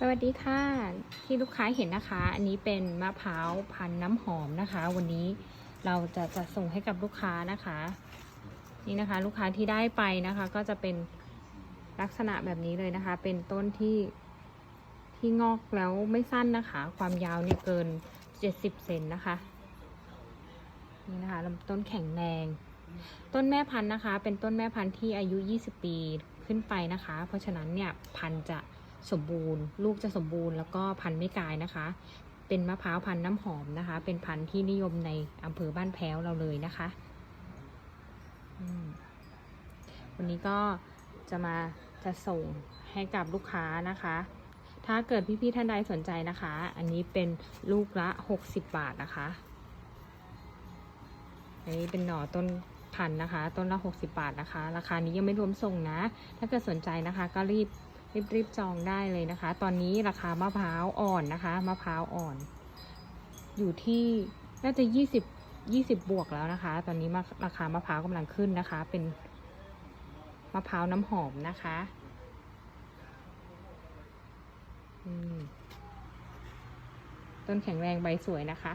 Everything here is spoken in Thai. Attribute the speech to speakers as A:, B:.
A: สวัสดีค่ะ ที่ลูกค้าเห็นนะคะ อันนี้เป็นมะพร้าวพันน้ำหอมนะคะ วันนี้เราจะจะส่งให้กับลูกค้านะคะ นี่นะคะ ลูกค้าที่ได้ไปนะคะ ก็จะเป็นลักษณะแบบนี้เลยนะคะ เป็นต้นที่ที่งอกแล้วไม่สั้นนะคะ ความยาวเนี่ยเกิน 70เซนนะคะ นี่นะคะลำต้นแข็งแรงต้นแม่พันธุ์นะคะ เป็นต้นแม่พันธุ์ที่อายุ 20 ปีขึ้นไปนะคะ เพราะฉะนั้นเนี่ยพันธุ์จะ สมบูรณ์ ลูกจะสมบูรณ์แล้วก็พันธุ์ไม่กลายนะคะ เป็นมะพร้าวพันธุ์น้ำหอมนะคะ เป็นพันธุ์ที่นิยมในอำเภอบ้านแพ้วเราเลยนะคะวันนี้ก็จะมาจะส่งให้กับลูกค้านะคะ ถ้าเกิดพี่ๆท่านใดสนใจนะคะ อันนี้เป็นลูกละ 60 บาทนะคะ อันนี้เป็นหน่อต้นพันธุ์นะคะ ต้นละ 60 บาทนะคะ ราคานี้ยังไม่รวมส่งนะ ถ้าเกิดสนใจนะคะก็รีบ รีบรีบจองได้เลยนะคะ ตอนนี้ราคามะพร้าวอ่อนนะคะมะพร้าวอ่อน อยู่ที่น่าจะ20 20บวกแล้วนะคะ ตอนนี้มาราคามะพร้าวกำลังขึ้นนะคะ เป็นมะพร้าวน้ำหอมนะคะอืมต้นแข็งแรงใบสวยนะคะ